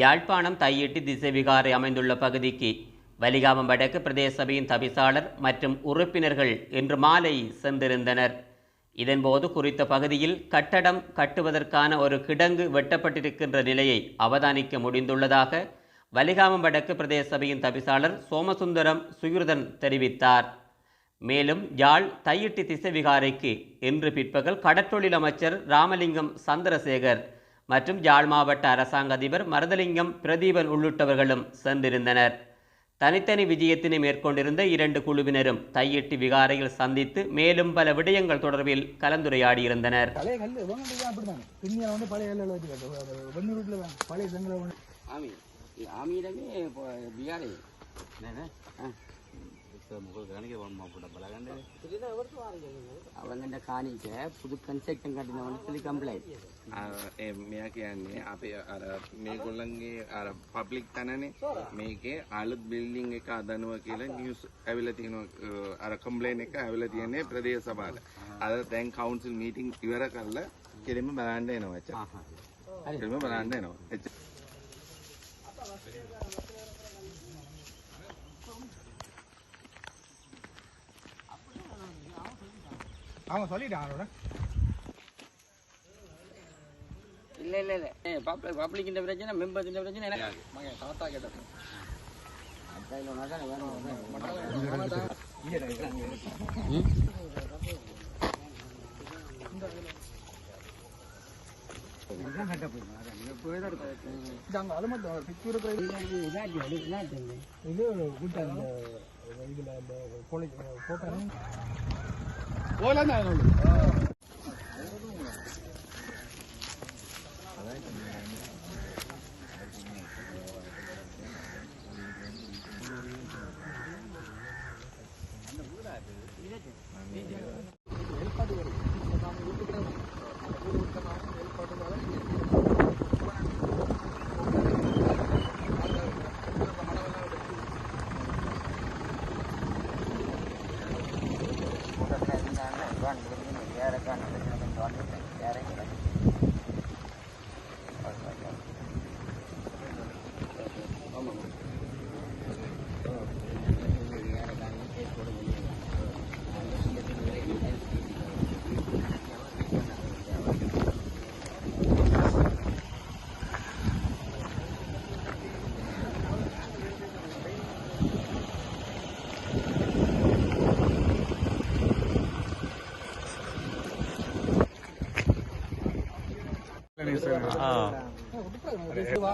யாழ்ப்பாணம் தையிட்டி திசைவிகாரை அமைந்துள்ள பகுதிக்கு வலிகாமம் வடக்கு பிரதேச சபையின் தவிசாளர் மற்றும் உறுப்பினர்கள் இன்று மாலை சென்றிருந்தனர். இதன்போது குறித்த பகுதியில் கட்டடம் கட்டுவதற்கான ஒரு கிடங்கு வெட்டப்பட்டிருக்கின்ற நிலையை அவதானிக்க முடிந்துள்ளதாக வலிகாமம் வடக்கு பிரதேச சபையின் தவிசாளர் சோமசுந்தரம் சுயுர்தன் தெரிவித்தார். மேலும் யாழ் தையிட்டி திசைவிகாரைக்கு இன்று பிற்பகல் கடற்றொழில் அமைச்சர் ராமலிங்கம் சந்திரசேகர் மற்றும் யாழ் மாவட்ட அரசாங்க அதிபர் மருதலிங்கம் பிரதீபன் உள்ளிட்டவர்களும் சென்றிருந்தனர். தனித்தனி விஜயத்தினை மேற்கொண்டிருந்த இரண்டு குழுவினரும் தையிட்டி விகாரையில் சந்தித்து மேலும் பல விடயங்கள் தொடர்பில் கலந்துரையாடியிருந்தனர். ஆமி ஆமியிடமே අවගට කානීට පුදු කන්සෙක්ටන් කටිනවන පිළි කම්පලයි මෙයා කියන්නේ අපේ අර මේ ගොල්ලන්ගේ අර පබ්ලික් තැනනේ. මේකේ අලුත් බිල්ඩිං එක අදනුව කියලා නිියස් ඇවිල තියෙන අර කම්පලේන් එක ඇවිල තියන්නේ ප්‍රදේ සබාට අද තැන් කවුන්සිල් මීටිං ඉවර කරලා කෙරෙම බලන්න එනවා එච්ච කෙරෙම බලන්න එනවා එච්ච அவங்க சொல்லிட்டாங்க அவரோட இல்ல இல்ல இல்ல பப்ளிக் பப்ளிக்கின்ற பிரச்சனை மெம்பர்ஸ் பிரச்சனை எனக்கு மகன் தாத்தா கேட்டது அதான் இல்லை, அதான் வேணும், வேணும். இது அங்கே அது மட்டும் பிச்சு இருக்கிற இது விட்டு அந்த இதில் அந்த போட்டோ 我来拿个。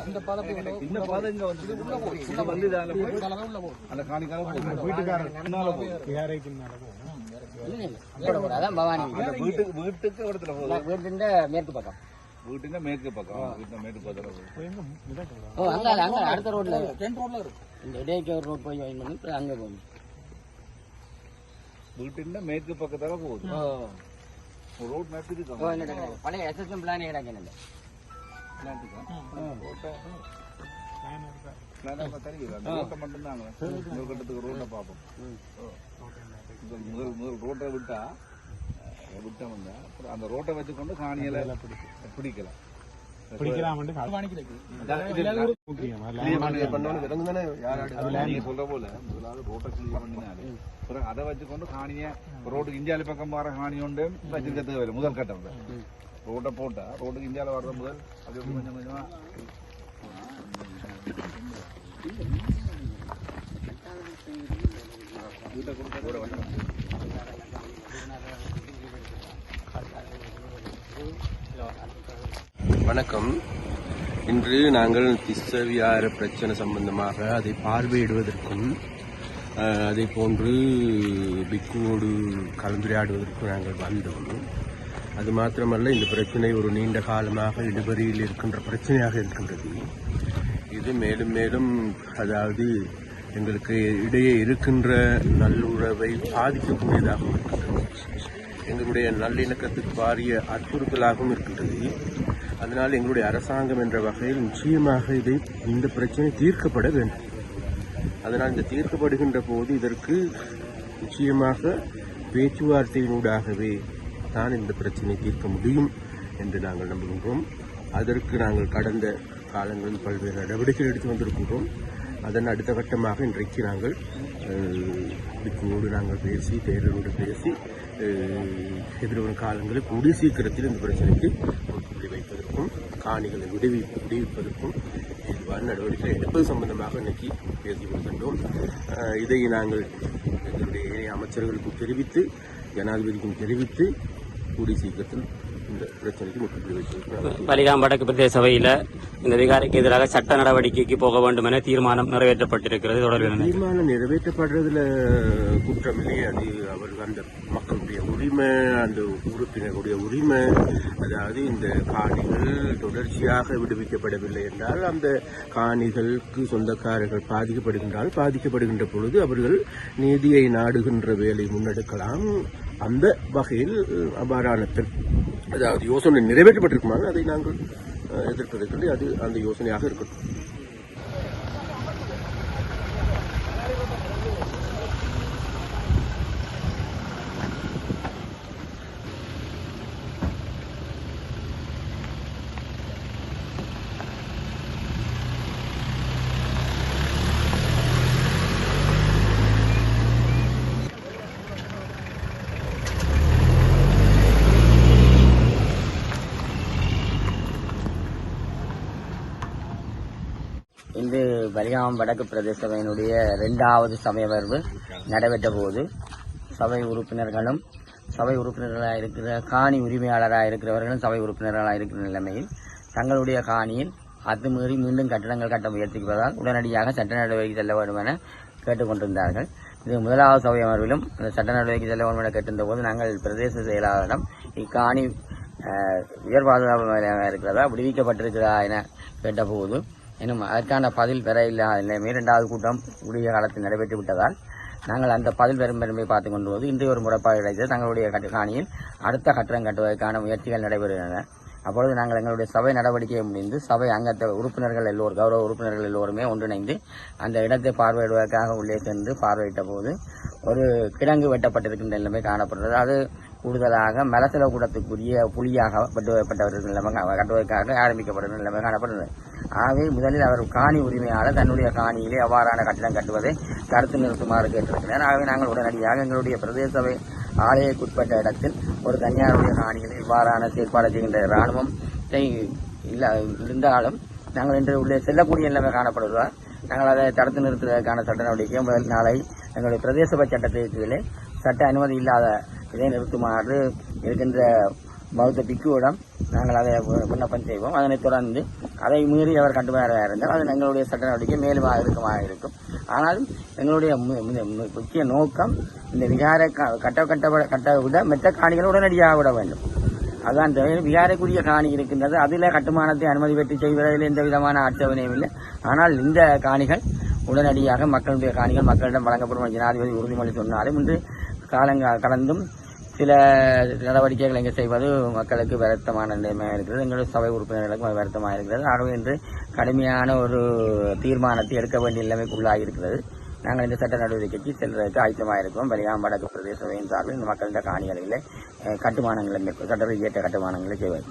இந்த பாதை இந்த பாதை மேற்கு பக்கம். வீட்டுங்க மேற்கு பக்கம். வீட்டுல மேற்கு பக்கம் அடுத்த ரோட்ல இந்த இடையக்கவர் ரோட் போய் வாங்கி பண்ணி அங்க போகணும் வீட்டுல மேற்கு பக்கத்தால போகுது. ரோட் மேப் பழைய எஸ்எஸ்எம் பிளான் எனக்கு ரோட்டை மட்டும்தாங்க முதல் ரோட்டை பார்ப்போம் முதல் முதல் ரோட்டை விட்டா விட்டோம்னா அப்புறம் அந்த ரோட்டை வச்சுக்கொண்டு காணியில பிடிக்கலாம் அதை வச்சுக்கொண்டு காணிய ரோட்டுக்கு இந்தியாவில் பக்கம் வர காணி உண்டு முதல் கட்டம் ரோட்டை போட்டா ரோட்டுக்கு இந்தியாவில் வர்ற முதல் அது எப்படி கொஞ்சம் கொஞ்சமா வீட்டை கூட வணக்கம். இன்று நாங்கள் திசவியார பிரச்சனை சம்பந்தமாக அதை பார்வையிடுவதற்கும் அஹ், அதை போன்று பிக்குவோடு கலந்துரையாடுவதற்கும் நாங்கள் வந்தோம். அது மாத்திரமல்ல இந்த பிரச்சனை ஒரு நீண்ட காலமாக இடுபறியில் இருக்கின்ற பிரச்சனையாக இருக்கின்றது. இது மேலும் மேலும் அதாவது எங்களுக்கு இடையே இருக்கின்ற நல்லுறவை பாதிக்கக்கூடியதாகவும் இருக்கின்றது. எங்களுடைய நல்லிணக்கத்துக்கு பாரிய அச்சுறுத்தலாகவும் இருக்கின்றது. அதனால் எங்களுடைய அரசாங்கம் என்ற வகையில் நிச்சயமாக இதை இந்த பிரச்சனை தீர்க்கப்பட வேண்டும். அதனால் இந்த தீர்க்கப்படுகின்ற போது இதற்கு நிச்சயமாக பேச்சுவார்த்தையினூடாகவே தான் இந்த பிரச்சனை தீர்க்க முடியும் என்று நாங்கள் நம்புகின்றோம். அதற்கு நாங்கள் கடந்த காலங்களில் பல்வேறு நடவடிக்கைகள் எடுத்து வந்திருக்கின்றோம். அதன் அடுத்த கட்டமாக இன்றைக்கு நாங்கள் அஹ், நாங்கள் பேசி தேர்தலோடு பேசி எதிர்வரும் காலங்களில் கூடிய சீக்கிரத்தில் இந்த பிரச்சனைக்கு முற்றுப்புள்ளி வைப்பதற்கும் காணிகளை விடுவி விடுவிப்பதற்கும் இதுவான நடவடிக்கை எடுப்பது சம்பந்தமாக இன்னைக்கு பேசி கொள்கின்றோம் இதை நாங்கள் எங்களுடைய அமைச்சர்களுக்கும் தெரிவித்து ஜனாதிபதிக்கும் தெரிவித்து கூடிய சீக்கிரத்தில் இந்த பிரச்சனைக்கு முற்றுப்புள்ளி வலிகாம் வடக்கு பிரதேச சபையில் இந்த விகாரைக்கு எதிராக சட்ட நடவடிக்கைக்கு போக வேண்டும் என தீர்மானம் நிறைவேற்றப்பட்டிருக்கிறது. தொடர்பில்? தீர்மானம் நிறைவேற்றப்படுறதுல குற்றமில்லை அது அவர் அந்த மக்களுடைய உரிமை அந்த உறுப்பினருடைய உரிமை. அதாவது இந்த காணிகள் தொடர்ச்சியாக விடுவிக்கப்படவில்லை என்றால் அந்த காணிகளுக்கு சொந்தக்காரர்கள் பாதிக்கப்படுகின்றால் பாதிக்கப்படுகின்ற பொழுது அவர்கள் நீதியை நாடுகின்ற வேலை முன்னெடுக்கலாம். அந்த வகையில் அவ்வாறான அதாவது யோசனை நிறைவேற்றப்பட்டிருக்குமாங்க. அதை நாங்கள் அஹ், அது அந்த யோசனையாக இருக்கட்டும். இன்று வடக்கு பிரதேச சபையினுடைய இரண்டாவது சமயவர்வு நடைபெற்ற போது சபை உறுப்பினர்களும் சபை உறுப்பினர்களாக இருக்கிற காணி உரிமையாளராக இருக்கிறவர்களும் சபை உறுப்பினர்களாக இருக்கிற நிலைமையில் தங்களுடைய காணியில் அத்துமீறி மீண்டும் கட்டடங்கள் கட்ட முயற்சிப்பதால் உடனடியாக சட்ட நடவடிக்கை செல்ல வேண்டும் என கேட்டுக்கொண்டிருந்தார்கள். இது முதலாவது சபை அமர்விலும் அந்த சட்ட நடவடிக்கை செல்ல வேண்டும் என கேட்டிருந்த போது நாங்கள் பிரதேச செயலாளரிடம் இக்காணி உயர் பாதுகாப்பு நிலையமாக இருக்கிறதா விடுவிக்கப்பட்டிருக்கிறதா என கேட்டபோது இன்னும் அதற்கான பதில் பெற இல்லாத நிலைமை இரண்டாவது கூட்டம் உரிய காலத்தில் நடைபெற்று விட்டதால் நாங்கள் அந்த பதில் பெறும் பெருமை பார்த்து கொண்டு போது இன்று ஒரு முறைப்பாடு கிடைத்தது. தங்களுடைய கட்டுக்காணியில் அடுத்த கட்டடம் கட்டுவதற்கான முயற்சிகள் நடைபெறுகின்றன. அப்பொழுது நாங்கள் எங்களுடைய சபை நடவடிக்கையை முடிந்து சபை அங்கத்த உறுப்பினர்கள் எல்லோரும் கௌரவ உறுப்பினர்கள் எல்லோருமே ஒன்றிணைந்து அந்த இடத்தை பார்வையிடுவதற்காக உள்ளே சென்று பார்வையிட்ட போது ஒரு கிடங்கு வெட்டப்பட்டிருக்கின்ற நிலைமை காணப்படுகிறது. அது கூடுதலாக மலசில கூடத்துக்குரிய புலியாக வெட்டுவப்பட்டவர்கள் நிலைமை கட்டுவதற்காக ஆரம்பிக்கப்பட்ட நிலைமை காணப்படுகிறது. ஆகவே முதலில் அவர் காணி உரிமையாளர் தன்னுடைய காணியிலே அவ்வாறான கட்டிடம் கட்டுவதை தடுத்து நிறுத்துமாறு கேட்டிருக்கிறார். ஆகவே நாங்கள் உடனடியாக எங்களுடைய பிரதேச சபை ஆலயக்குட்பட்ட இடத்தில் ஒரு தனியாருடைய காணியில் இவ்வாறான செயற்பாடு செய்கின்ற இராணுவம் இல்ல இருந்தாலும் நாங்கள் இன்று உள்ளே செல்லக்கூடிய நிலைமை காணப்படுவதால் நாங்கள் அதை தடுத்து நிறுத்துவதற்கான சட்ட நடவடிக்கை முதல் நாளை எங்களுடைய பிரதேச சட்டத்திற்கு கீழே சட்ட அனுமதி இல்லாத இதை நிறுத்துமாறு இருக்கின்ற பௌத்த பிக்குவிடம் நாங்கள் அதை விண்ணப்பம் செய்வோம். அதனைத் தொடர்ந்து அதை மீறி அவர் கட்டுமாறாக இருந்தால் அது எங்களுடைய சட்ட நடவடிக்கை மேலும் இருக்குமாக இருக்கும். ஆனாலும் எங்களுடைய முக்கிய நோக்கம் இந்த விகார கட்ட கட்ட கட்ட விட மெத்த காணிகள் உடனடியாக விட வேண்டும். அதான் தவிர விகாரைக்குரிய காணி இருக்கின்றது. அதில் கட்டுமானத்தை அனுமதி பெற்று செய்வதில் எந்த விதமான ஆட்சேபனையும் இல்லை. ஆனால் இந்த காணிகள் உடனடியாக மக்களுடைய காணிகள் மக்களிடம் வழங்கப்படும். ஜனாதிபதி உறுதிமொழி சொன்னாலும் இன்று காலங்க கடந்தும் சில நடவடிக்கைகள் இங்கே செய்வது மக்களுக்கு வருத்தமான நிலைமையாக இருக்கிறது. எங்களுடைய சபை உறுப்பினர்களுக்கும் வருத்தமாக இருக்கிறது. ஆகவே இன்று கடுமையான ஒரு தீர்மானத்தை எடுக்க வேண்டிய நிலைமைக்குள்ளாகி இருக்கிறது. நாங்கள் இந்த சட்ட நடவடிக்கைக்கு செல்வதற்கு ஆயத்தமாக இருக்கிறோம். வெளியாம் வடக்கு பிரதேச சபையின் சார்பில் இந்த மக்களின் காணிகளில் கட்டுமானங்களை மேற்கொள் சட்ட இயற்ற கட்டுமானங்களை செய்வது.